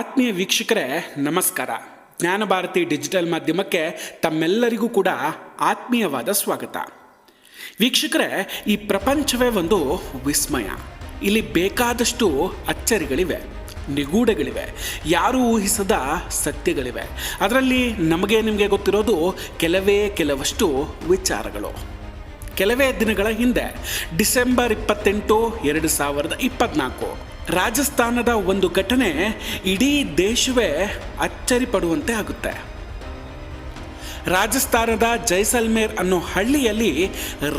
ಆತ್ಮೀಯ ವೀಕ್ಷಕರೇ, ನಮಸ್ಕಾರ. ಜ್ಞಾನಭಾರತಿ ಡಿಜಿಟಲ್ ಮಾಧ್ಯಮಕ್ಕೆ ತಮ್ಮೆಲ್ಲರಿಗೂ ಕೂಡ ಆತ್ಮೀಯವಾದ ಸ್ವಾಗತ. ವೀಕ್ಷಕರೇ, ಈ ಪ್ರಪಂಚವೇ ಒಂದು ವಿಸ್ಮಯ. ಇಲ್ಲಿ ಬೇಕಾದಷ್ಟು ಅಚ್ಚರಿಗಳಿವೆ, ನಿಗೂಢಗಳಿವೆ, ಯಾರೂ ಊಹಿಸದ ಸತ್ಯಗಳಿವೆ. ಅದರಲ್ಲಿ ನಮಗೆ ನಿಮಗೆ ಗೊತ್ತಿರೋದು ಕೆಲವೇ ಕೆಲವಷ್ಟು ವಿಚಾರಗಳು. ಕೆಲವೇ ದಿನಗಳ ಹಿಂದೆ, ಡಿಸೆಂಬರ್ ಇಪ್ಪತ್ತೆಂಟು, ಎರಡು ಸಾವಿರದ ಇಪ್ಪತ್ನಾಲ್ಕು. ರಾಜಸ್ಥಾನದ ಒಂದು ಘಟನೆ ಇಡೀ ದೇಶವೇ ಅಚ್ಚರಿ ಪಡುವಂತೆ ಆಗುತ್ತೆ. ರಾಜಸ್ಥಾನದ ಜೈಸಲ್ಮೇರ್ ಅನ್ನೋ ಹಳ್ಳಿಯಲ್ಲಿ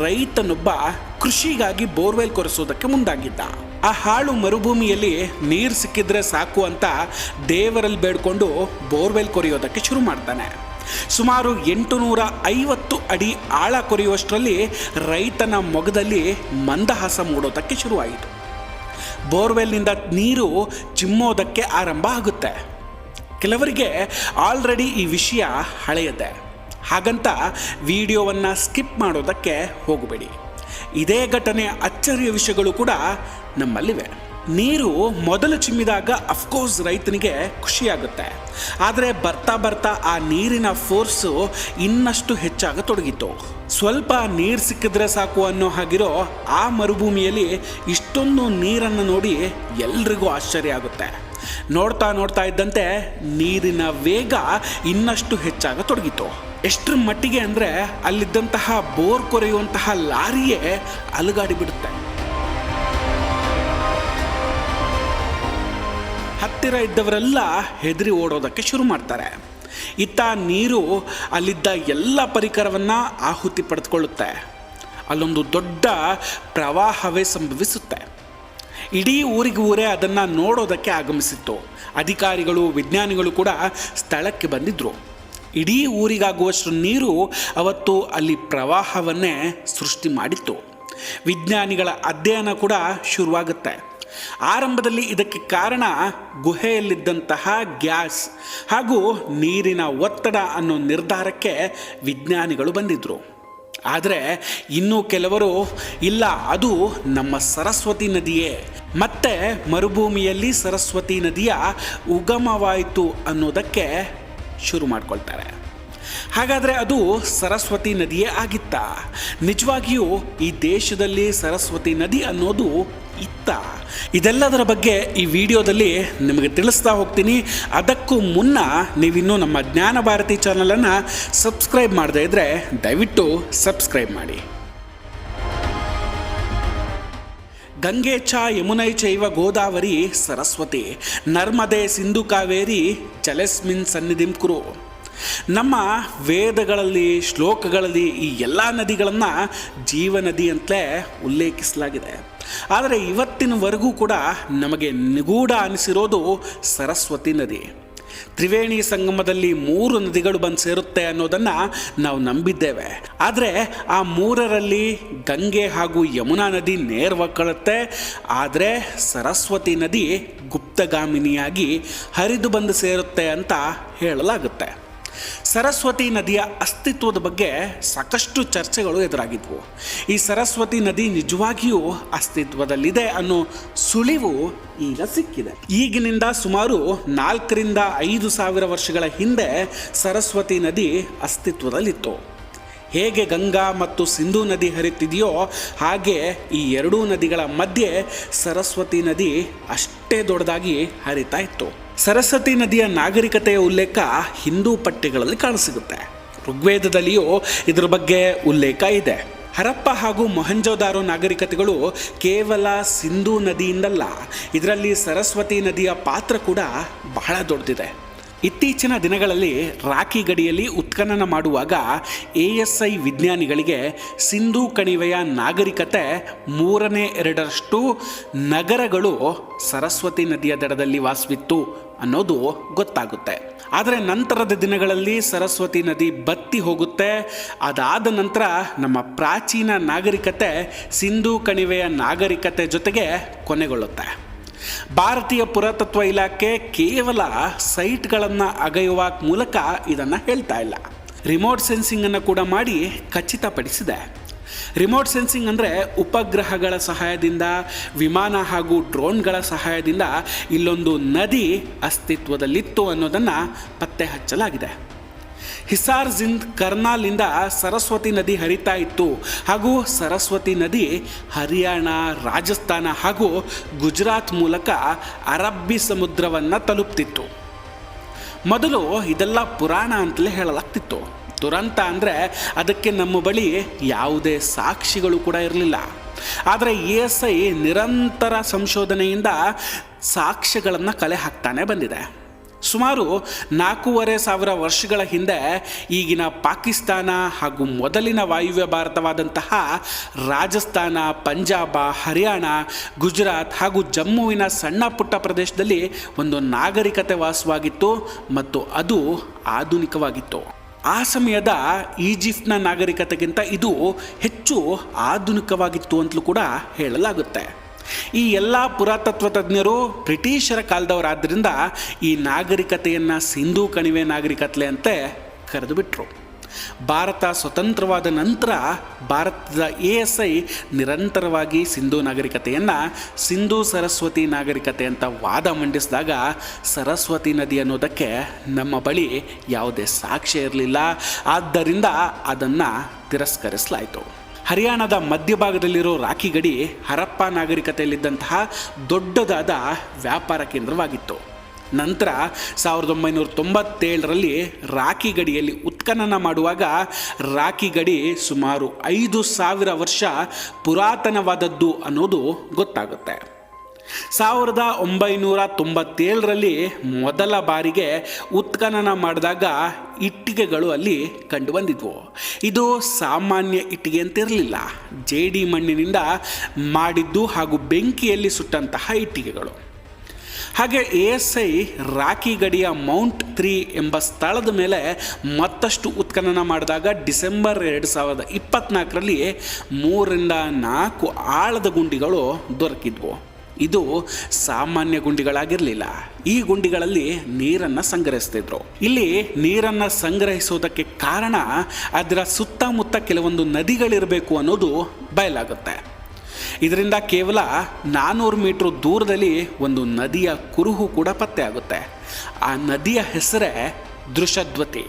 ರೈತನೊಬ್ಬ ಕೃಷಿಗಾಗಿ ಬೋರ್ವೆಲ್ ಕೊರೆಸೋದಕ್ಕೆ ಮುಂದಾಗಿದ್ದ. ಆ ಹಾಳು ಮರುಭೂಮಿಯಲ್ಲಿ ನೀರು ಸಿಕ್ಕಿದ್ರೆ ಸಾಕು ಅಂತ ದೇವರಲ್ಲಿ ಬೇಡ್ಕೊಂಡು ಬೋರ್ವೆಲ್ ಕೊರೆಯೋದಕ್ಕೆ ಶುರು ಮಾಡ್ತಾನೆ. ಸುಮಾರು ಎಂಟು ನೂರ ಐವತ್ತು ಅಡಿ ಆಳ ಕೊರೆಯುವಷ್ಟರಲ್ಲಿ ರೈತನ ಮೊಗದಲ್ಲಿ ಮಂದಹಾಸ ಮೂಡೋದಕ್ಕೆ ಶುರುವಾಯಿತು. ಬೋರ್ವೆಲ್ನಿಂದ ನೀರು ಚಿಮ್ಮೋದಕ್ಕೆ ಆರಂಭ ಆಗುತ್ತೆ. ಕೆಲವರಿಗೆ ಆಲ್ರೆಡಿ ಈ ವಿಷಯ ಹಳೆಯದೆ. ಹಾಗಂತ ವಿಡಿಯೋವನ್ನು ಸ್ಕಿಪ್ ಮಾಡೋದಕ್ಕೆ ಹೋಗಬೇಡಿ. ಇದೇ ಘಟನೆಯ ಅಚ್ಚರಿಯ ವಿಷಯಗಳು ಕೂಡ ನಮ್ಮಲ್ಲಿವೆ. ನೀರು ಮೊದಲು ಚಿಮ್ಮಿದಾಗ ಅಫ್ಕೋರ್ಸ್ ರೈತನಿಗೆ ಖುಷಿಯಾಗುತ್ತೆ. ಆದರೆ ಬರ್ತಾ ಬರ್ತಾ ಆ ನೀರಿನ ಫೋರ್ಸು ಇನ್ನಷ್ಟು ಹೆಚ್ಚಾಗತೊಡಗಿತು ಸ್ವಲ್ಪ ನೀರು ಸಿಕ್ಕಿದ್ರೆ ಸಾಕು ಅನ್ನೋ ಹಾಗಿರೋ ಆ ಮರುಭೂಮಿಯಲ್ಲಿ ಇಷ್ಟೊಂದು ನೀರನ್ನು ನೋಡಿ ಎಲ್ರಿಗೂ ಆಶ್ಚರ್ಯ ಆಗುತ್ತೆ. ನೋಡ್ತಾ ನೋಡ್ತಾ ಇದ್ದಂತೆ ನೀರಿನ ವೇಗ ಇನ್ನಷ್ಟು ಹೆಚ್ಚಾಗತೊಡಗಿತು ಎಷ್ಟರ ಮಟ್ಟಿಗೆ ಅಂದರೆ ಅಲ್ಲಿದ್ದಂತಹ ಬೋರ್ ಕೊರೆಯುವಂತಹ ಲಾರಿಯೇ ಅಲುಗಾಡಿ ಬಿಡುತ್ತೆ. ಹತ್ತಿರ ಇದ್ದವರೆಲ್ಲ ಹೆದರಿ ಓಡೋದಕ್ಕೆ ಶುರು ಮಾಡ್ತಾರೆ. ಇತ್ತ ನೀರು ಅಲ್ಲಿದ್ದ ಎಲ್ಲ ಪರಿಕರವನ್ನು ಆಹುತಿ ಪಡೆದುಕೊಳ್ಳುತ್ತೆ. ಅಲ್ಲೊಂದು ದೊಡ್ಡ ಪ್ರವಾಹವೇ ಸಂಭವಿಸುತ್ತೆ. ಇಡೀ ಊರಿಗೆ ಊರೇ ಅದನ್ನು ನೋಡೋದಕ್ಕೆ ಆಗಮಿಸಿತ್ತು. ಅಧಿಕಾರಿಗಳು, ವಿಜ್ಞಾನಿಗಳು ಕೂಡ ಸ್ಥಳಕ್ಕೆ ಬಂದಿದ್ದರು ಇಡೀ ಊರಿಗಾಗುವಷ್ಟು ನೀರು ಅವತ್ತು ಅಲ್ಲಿ ಪ್ರವಾಹವನ್ನೇ ಸೃಷ್ಟಿ ಮಾಡಿತ್ತು. ವಿಜ್ಞಾನಿಗಳ ಅಧ್ಯಯನ ಕೂಡ ಶುರುವಾಗುತ್ತೆ. ಆರಂಭದಲ್ಲಿ ಇದಕ್ಕೆ ಕಾರಣ ಗುಹೆಯಲ್ಲಿದ್ದಂತಹ ಗ್ಯಾಸ್ ಹಾಗೂ ನೀರಿನ ಒತ್ತಡ ಅನ್ನೋ ನಿರ್ಧಾರಕ್ಕೆ ವಿಜ್ಞಾನಿಗಳು ಬಂದಿದ್ದರು ಆದರೆ ಇನ್ನೂ ಕೆಲವರು, ಇಲ್ಲ, ಅದು ನಮ್ಮ ಸರಸ್ವತಿ ನದಿಯೇ. ಮತ್ತೆ ಮರುಭೂಮಿಯಲ್ಲಿ ಸರಸ್ವತಿ ನದಿಯ ಉಗಮವಾಯಿತು ಅನ್ನೋದಕ್ಕೆ ಶುರು ಮಾಡ್ಕೊಳ್ತಾರೆ. ಹಾಗಾದರೆ ಅದು ಸರಸ್ವತಿ ನದಿಯೇ ಆಗಿತ್ತ. ನಿಜವಾಗಿಯೂ ಈ ದೇಶದಲ್ಲಿ ಸರಸ್ವತಿ ನದಿ ಅನ್ನೋದು ಇತ್ತ. ಇದೆಲ್ಲದರ ಬಗ್ಗೆ ಈ ವಿಡಿಯೋದಲ್ಲಿ ನಿಮಗೆ ತಿಳಿಸ್ತಾ ಹೋಗ್ತೀನಿ. ಅದಕ್ಕೂ ಮುನ್ನ ನೀವಿನ್ನೂ ನಮ್ಮ ಜ್ಞಾನ ಭಾರತಿ ಚಾನಲನ್ನು ಸಬ್ಸ್ಕ್ರೈಬ್ ಮಾಡದೇ ಇದ್ದರೆ ದಯವಿಟ್ಟು ಸಬ್ಸ್ಕ್ರೈಬ್ ಮಾಡಿ. ಗಂಗೆ ಚ ಯಮುನೈ ಚೈವ ಗೋದಾವರಿ ಸರಸ್ವತಿ. ನರ್ಮದೆ ಸಿಂಧು ಕಾವೇರಿ ಚಲೆಸ್ಮಿನ್ ಸನ್ನಿಧಿಂ ಕುರು. ನಮ್ಮ ವೇದಗಳಲ್ಲಿ, ಶ್ಲೋಕಗಳಲ್ಲಿ ಈ ಎಲ್ಲ ನದಿಗಳನ್ನು ಜೀವನದಿ ಅಂತಲೇ ಉಲ್ಲೇಖಿಸಲಾಗಿದೆ. ಆದರೆ ಇವತ್ತಿನವರೆಗೂ ಕೂಡ ನಮಗೆ ನಿಗೂಢ ಅನಿಸಿರೋದು ಸರಸ್ವತಿ ನದಿ. ತ್ರಿವೇಣಿ ಸಂಗಮದಲ್ಲಿ ಮೂರು ನದಿಗಳು ಬಂದು ಸೇರುತ್ತೆ ಅನ್ನೋದನ್ನು ನಾವು ನಂಬಿದ್ದೇವೆ. ಆದರೆ ಆ ಮೂರರಲ್ಲಿ ಗಂಗೆ ಹಾಗೂ ಯಮುನಾ ನದಿ ನೇರವಾಗ್ಕೊಳ್ಳುತ್ತೆ ಆದರೆ ಸರಸ್ವತಿ ನದಿ ಗುಪ್ತಗಾಮಿನಿಯಾಗಿ ಹರಿದು ಬಂದು ಸೇರುತ್ತೆ ಅಂತ ಹೇಳಲಾಗುತ್ತೆ. ಸರಸ್ವತಿ ನದಿಯ ಅಸ್ತಿತ್ವದ ಬಗ್ಗೆ ಸಾಕಷ್ಟು ಚರ್ಚೆಗಳು ಎದುರಾಗಿದ್ವು. ಈ ಸರಸ್ವತಿ ನದಿ ನಿಜವಾಗಿಯೂ ಅಸ್ತಿತ್ವದಲ್ಲಿದೆ ಅನ್ನೋ ಸುಳಿವು ಈಗ ಸಿಕ್ಕಿದೆ. ಈಗಿನಿಂದ ಸುಮಾರು ನಾಲ್ಕರಿಂದ ಐದು ಸಾವಿರ ವರ್ಷಗಳ ಹಿಂದೆ ಸರಸ್ವತಿ ನದಿ ಅಸ್ತಿತ್ವದಲ್ಲಿತ್ತು. ಹೇಗೆ ಗಂಗಾ ಮತ್ತು ಸಿಂಧೂ ನದಿ ಹರಿತಿದೆಯೋ ಹಾಗೆ ಈ ಎರಡೂ ನದಿಗಳ ಮಧ್ಯೆ ಸರಸ್ವತಿ ನದಿ ಅಷ್ಟೇ ದೊಡ್ಡದಾಗಿ ಹರಿತಾ ಇತ್ತು. ಸರಸ್ವತಿ ನದಿಯ ನಾಗರಿಕತೆಯ ಉಲ್ಲೇಖ ಹಿಂದೂ ಪಠ್ಯಗಳಲ್ಲಿ ಕಾಣಸಿಗುತ್ತೆ. ಋಗ್ವೇದದಲ್ಲಿಯೂ ಇದರ ಬಗ್ಗೆ ಉಲ್ಲೇಖ ಇದೆ. ಹರಪ್ಪ ಹಾಗೂ ಮೊಹಂಜೋದಾರೋ ನಾಗರಿಕತೆಗಳು ಕೇವಲ ಸಿಂಧೂ ನದಿಯಿಂದಲ್ಲ, ಇದರಲ್ಲಿ ಸರಸ್ವತಿ ನದಿಯ ಪಾತ್ರ ಕೂಡ ಬಹಳ ದೊಡ್ಡದಿದೆ. ಇತ್ತೀಚಿನ ದಿನಗಳಲ್ಲಿ ರಾಖಿ ಗಡಿಯಲ್ಲಿ ಉತ್ಖನನ ಮಾಡುವಾಗ ಎ ಎಸ್ ಐ ವಿಜ್ಞಾನಿಗಳಿಗೆ ಸಿಂಧೂ ಕಣಿವೆಯ ನಾಗರಿಕತೆ ಮೂರನೇ ಎರಡರಷ್ಟು ನಗರಗಳು ಸರಸ್ವತಿ ನದಿಯ ದಡದಲ್ಲಿ ವಾಸವಿತ್ತು ಅನ್ನೋದು ಗೊತ್ತಾಗುತ್ತೆ. ಆದರೆ ನಂತರದ ದಿನಗಳಲ್ಲಿ ಸರಸ್ವತಿ ನದಿ ಬತ್ತಿ ಹೋಗುತ್ತೆ. ಅದಾದ ನಂತರ ನಮ್ಮ ಪ್ರಾಚೀನ ನಾಗರಿಕತೆ ಸಿಂಧೂ ಕಣಿವೆಯ ನಾಗರಿಕತೆ ಜೊತೆಗೆ ಕೊನೆಗೊಳ್ಳುತ್ತೆ. ಭಾರತೀಯ ಪುರಾತತ್ವ ಇಲಾಖೆ ಕೇವಲ ಸೈಟ್ಗಳನ್ನು ಅಗೆಯುವ ಮೂಲಕ ಇದನ್ನು ಹೇಳ್ತಾ ಇಲ್ಲ. ರಿಮೋಟ್ ಸೆನ್ಸಿಂಗನ್ನು ಕೂಡ ಮಾಡಿ ಖಚಿತಪಡಿಸಿದೆ. ರಿಮೋಟ್ ಸೆನ್ಸಿಂಗ್ ಅಂದರೆ ಉಪಗ್ರಹಗಳ ಸಹಾಯದಿಂದ, ವಿಮಾನ ಹಾಗೂ ಡ್ರೋನ್ಗಳ ಸಹಾಯದಿಂದ ಇಲ್ಲೊಂದು ನದಿ ಅಸ್ತಿತ್ವದಲ್ಲಿತ್ತು ಅನ್ನೋದನ್ನು ಪತ್ತೆ ಹಚ್ಚಲಾಗಿದೆ ಹಿಸಾರ್ ಜಿಂದ್ ಕರ್ನಾಲಿಂದ ಸರಸ್ವತಿ ನದಿ ಹರಿತಾ ಇತ್ತು. ಹಾಗೂ ಸರಸ್ವತಿ ನದಿ ಹರಿಯಾಣ, ರಾಜಸ್ಥಾನ ಹಾಗೂ ಗುಜರಾತ್ ಮೂಲಕ ಅರಬ್ಬಿ ಸಮುದ್ರವನ್ನು ತಲುಪ್ತಿತ್ತು. ಮೊದಲು ಇದೆಲ್ಲ ಪುರಾಣ ಅಂತಲೇ ಹೇಳಲಾಗ್ತಿತ್ತು. ದುರಂತ ಅಂದರೆ ಅದಕ್ಕೆ ನಮ್ಮ ಬಳಿ ಯಾವುದೇ ಸಾಕ್ಷಿಗಳು ಕೂಡ ಇರಲಿಲ್ಲ. ಆದರೆ ಎಸ್ ಐ ನಿರಂತರ ಸಂಶೋಧನೆಯಿಂದ ಸಾಕ್ಷ್ಯಗಳನ್ನು ಕಲೆ ಹಾಕ್ತಾನೆ ಬಂದಿದೆ. ಸುಮಾರು ನಾಲ್ಕೂವರೆ ಸಾವಿರ ವರ್ಷಗಳ ಹಿಂದೆ ಈಗಿನ ಪಾಕಿಸ್ತಾನ ಹಾಗೂ ಮೊದಲಿನ ವಾಯುವ್ಯ ಭಾರತವಾದಂತಹ ರಾಜಸ್ಥಾನ, ಪಂಜಾಬ, ಹರಿಯಾಣ, ಗುಜರಾತ್ ಹಾಗೂ ಜಮ್ಮುವಿನ ಸಣ್ಣ ಪುಟ್ಟ ಪ್ರದೇಶದಲ್ಲಿ ಒಂದು ನಾಗರಿಕತೆ ವಾಸವಾಗಿತ್ತು ಮತ್ತು ಅದು ಆಧುನಿಕವಾಗಿತ್ತು. ಆ ಸಮಯದ ಈಜಿಪ್ಟ್ನ ನಾಗರಿಕತೆಗಿಂತ ಇದು ಹೆಚ್ಚು ಆಧುನಿಕವಾಗಿತ್ತು ಅಂತಲೂ ಕೂಡ ಹೇಳಲಾಗುತ್ತೆ. ಈ ಎಲ್ಲ ಪುರಾತತ್ವ ತಜ್ಞರು ಬ್ರಿಟಿಷರ ಕಾಲದವರಾದ್ದರಿಂದ ಈ ನಾಗರಿಕತೆಯನ್ನು ಸಿಂಧೂ ಕಣಿವೆ ನಾಗರಿಕತೆ ಅಂತೆ ಕರೆದು ಬಿಟ್ರು. ಭಾರತ ಸ್ವತಂತ್ರವಾದ ನಂತರ ಭಾರತದ ಎ ಎಸ್ ಐ ನಿರಂತರವಾಗಿ ಸಿಂಧೂ ನಾಗರಿಕತೆಯನ್ನು ಸಿಂಧೂ ಸರಸ್ವತಿ ನಾಗರಿಕತೆ ಅಂತ ವಾದ ಮಂಡಿಸಿದಾಗ ಸರಸ್ವತಿ ನದಿ ಅನ್ನೋದಕ್ಕೆ ನಮ್ಮ ಬಳಿ ಯಾವುದೇ ಸಾಕ್ಷ್ಯ ಇರಲಿಲ್ಲ. ಆದ್ದರಿಂದ ಅದನ್ನು ತಿರಸ್ಕರಿಸಲಾಯಿತು. ಹರಿಯಾಣದ ಮಧ್ಯಭಾಗದಲ್ಲಿರೋ ರಾಖಿ ಗಡಿ ಹರಪ್ಪ ನಾಗರಿಕತೆಯಲ್ಲಿದ್ದಂತಹ ದೊಡ್ಡದಾದ ವ್ಯಾಪಾರ ಕೇಂದ್ರವಾಗಿತ್ತು. ನಂತರ ಸಾವಿರದ ಒಂಬೈನೂರ ತೊಂಬತ್ತೇಳರಲ್ಲಿ ರಾಖಿ ಗಡಿಯಲ್ಲಿ ಉತ್ಖನನ ಮಾಡುವಾಗ ರಾಖಿ ಗಡಿ ಸುಮಾರು ಐದು ಸಾವಿರ ವರ್ಷ ಪುರಾತನವಾದದ್ದು ಅನ್ನೋದು ಗೊತ್ತಾಗುತ್ತೆ. ಸಾವಿರದ ಒಂಬೈನೂರ ತೊಂಬತ್ತೇಳರಲ್ಲಿ ಮೊದಲ ಬಾರಿಗೆ ಉತ್ಖನನ ಮಾಡಿದಾಗ ಇಟ್ಟಿಗೆಗಳು ಅಲ್ಲಿ ಕಂಡುಬಂದಿದ್ವು. ಇದು ಸಾಮಾನ್ಯ ಇಟ್ಟಿಗೆ ಅಂತಿರಲಿಲ್ಲ. ಜೇಡಿ ಮಣ್ಣಿನಿಂದ ಮಾಡಿದ್ದು ಹಾಗೂ ಬೆಂಕಿಯಲ್ಲಿ ಸುಟ್ಟಂತಹ ಇಟ್ಟಿಗೆಗಳು. ಹಾಗೆ ಎ ಎಸ್ ಐ ರಾಖಿ ಗಡಿಯ ಮೌಂಟ್ ತ್ರೀ ಎಂಬ ಸ್ಥಳದ ಮೇಲೆ ಮತ್ತಷ್ಟು ಉತ್ಖನನ ಮಾಡಿದಾಗ ಡಿಸೆಂಬರ್ ಎರಡು ಸಾವಿರದ ಇಪ್ಪತ್ತ್ನಾಲ್ಕರಲ್ಲಿ ಮೂರರಿಂದ ನಾಲ್ಕು ಆಳದ ಗುಂಡಿಗಳು ದೊರಕಿದ್ವು. ಇದು ಸಾಮಾನ್ಯ ಗುಂಡಿಗಳಾಗಿರಲಿಲ್ಲ. ಈ ಗುಂಡಿಗಳಲ್ಲಿ ನೀರನ್ನು ಸಂಗ್ರಹಿಸ್ತಿದ್ರು. ಇಲ್ಲಿ ನೀರನ್ನು ಸಂಗ್ರಹಿಸೋದಕ್ಕೆ ಕಾರಣ ಅದರ ಸುತ್ತಮುತ್ತ ಕೆಲವೊಂದು ನದಿಗಳಿರಬೇಕು ಅನ್ನೋದು ಬಯಲಾಗುತ್ತೆ. ಇದರಿಂದ ಕೇವಲ ನಾನ್ನೂರು ಮೀಟ್ರ್ ದೂರದಲ್ಲಿ ಒಂದು ನದಿಯ ಕುರುಹು ಕೂಡ ಪತ್ತೆ ಆಗುತ್ತೆ. ಆ ನದಿಯ ಹೆಸರೇ ದೃಶದ್ವತಿ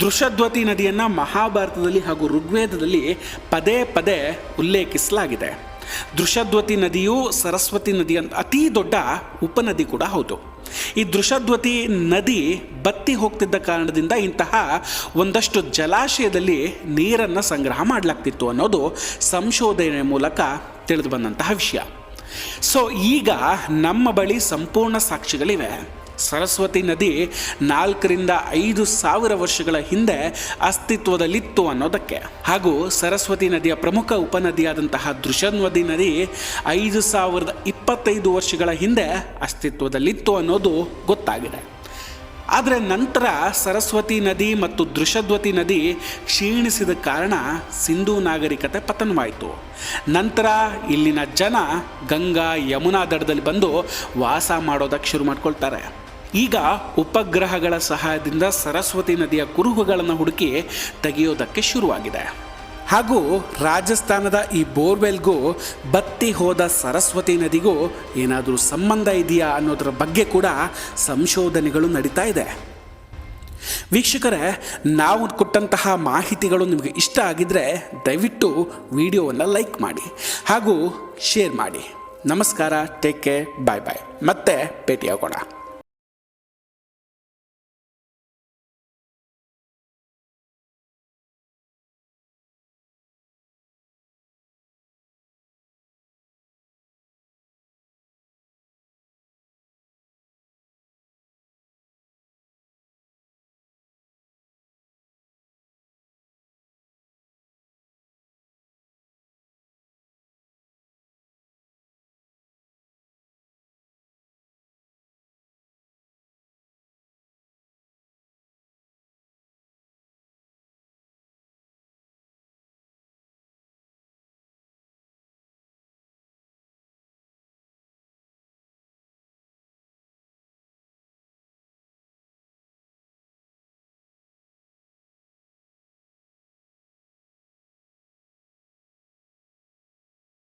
ದೃಶದ್ವತಿ ನದಿಯನ್ನು ಮಹಾಭಾರತದಲ್ಲಿ ಹಾಗೂ ಋಗ್ವೇದದಲ್ಲಿ ಪದೇ ಪದೇ ಉಲ್ಲೇಖಿಸಲಾಗಿದೆ. ದೃಶದ್ವತಿ ನದಿಯು ಸರಸ್ವತಿ ನದಿ ಅಂತ, ಅತಿ ದೊಡ್ಡ ಉಪನದಿ ಕೂಡ ಹೌದು. ಈ ದೃಶದ್ವತಿ ನದಿ ಬತ್ತಿ ಹೋಗ್ತಿದ್ದ ಕಾರಣದಿಂದ ಇಂತಹ ಒಂದಷ್ಟು ಜಲಾಶಯದಲ್ಲಿ ನೀರನ್ನು ಸಂಗ್ರಹ ಮಾಡಲಾಗ್ತಿತ್ತು ಅನ್ನೋದು ಸಂಶೋಧನೆ ಮೂಲಕ ತಿಳಿದು ಬಂದಂತಹ ವಿಷಯ. ಸೊ ಈಗ ನಮ್ಮ ಬಳಿ ಸಂಪೂರ್ಣ ಸಾಕ್ಷಿಗಳಿವೆ. ಸರಸ್ವತಿ ನದಿ ನಾಲ್ಕರಿಂದ ಐದು ಸಾವಿರ ವರ್ಷಗಳ ಹಿಂದೆ ಅಸ್ತಿತ್ವದಲ್ಲಿತ್ತು ಅನ್ನೋದಕ್ಕೆ. ಹಾಗೂ ಸರಸ್ವತಿ ನದಿಯ ಪ್ರಮುಖ ಉಪನದಿಯಾದಂತಹ ದೃಶನ್ವದಿ ನದಿ ಐದು ಸಾವಿರದ ಇಪ್ಪತ್ತೈದು ವರ್ಷಗಳ ಹಿಂದೆ ಅಸ್ತಿತ್ವದಲ್ಲಿತ್ತು ಅನ್ನೋದು ಗೊತ್ತಾಗಿದೆ. ಆದರೆ ನಂತರ ಸರಸ್ವತಿ ನದಿ ಮತ್ತು ದೃಶದ್ವತಿ ನದಿ ಕ್ಷೀಣಿಸಿದ ಕಾರಣ ಸಿಂಧೂ ನಾಗರಿಕತೆ ಪತನವಾಯಿತು. ನಂತರ ಇಲ್ಲಿನ ಜನ ಗಂಗಾ ಯಮುನಾ ದಡದಲ್ಲಿ ಬಂದು ವಾಸ ಮಾಡೋದಕ್ಕೆ ಶುರು ಮಾಡ್ಕೊಳ್ತಾರೆ. ಈಗ ಉಪಗ್ರಹಗಳ ಸಹಾಯದಿಂದ ಸರಸ್ವತಿ ನದಿಯ ಕುರುಹುಗಳನ್ನು ಹುಡುಕಿ ತೆಗೆಯೋದಕ್ಕೆ ಶುರುವಾಗಿದೆ. ಹಾಗೂ ರಾಜಸ್ಥಾನದ ಈ ಬೋರ್ವೆಲ್ಗೂ ಬತ್ತಿ ಹೋದ ಸರಸ್ವತಿ ನದಿಗೂ ಏನಾದರೂ ಸಂಬಂಧ ಇದೆಯಾ ಅನ್ನೋದರ ಬಗ್ಗೆ ಕೂಡ ಸಂಶೋಧನೆಗಳು ನಡೀತಾ ಇದೆ. ವೀಕ್ಷಕರೇ, ನಾವು ಕೊಟ್ಟಂತಹ ಮಾಹಿತಿಗಳು ನಿಮಗೆ ಇಷ್ಟ ಆಗಿದ್ದರೆ ದಯವಿಟ್ಟು ವಿಡಿಯೋವನ್ನು ಲೈಕ್ ಮಾಡಿ ಹಾಗೂ ಶೇರ್ ಮಾಡಿ. ನಮಸ್ಕಾರ, ಟೇಕ್ ಕೇರ್, ಬಾಯ್ ಬಾಯ್. ಮತ್ತೆ ಭೇಟಿಯಾಗೋಣ.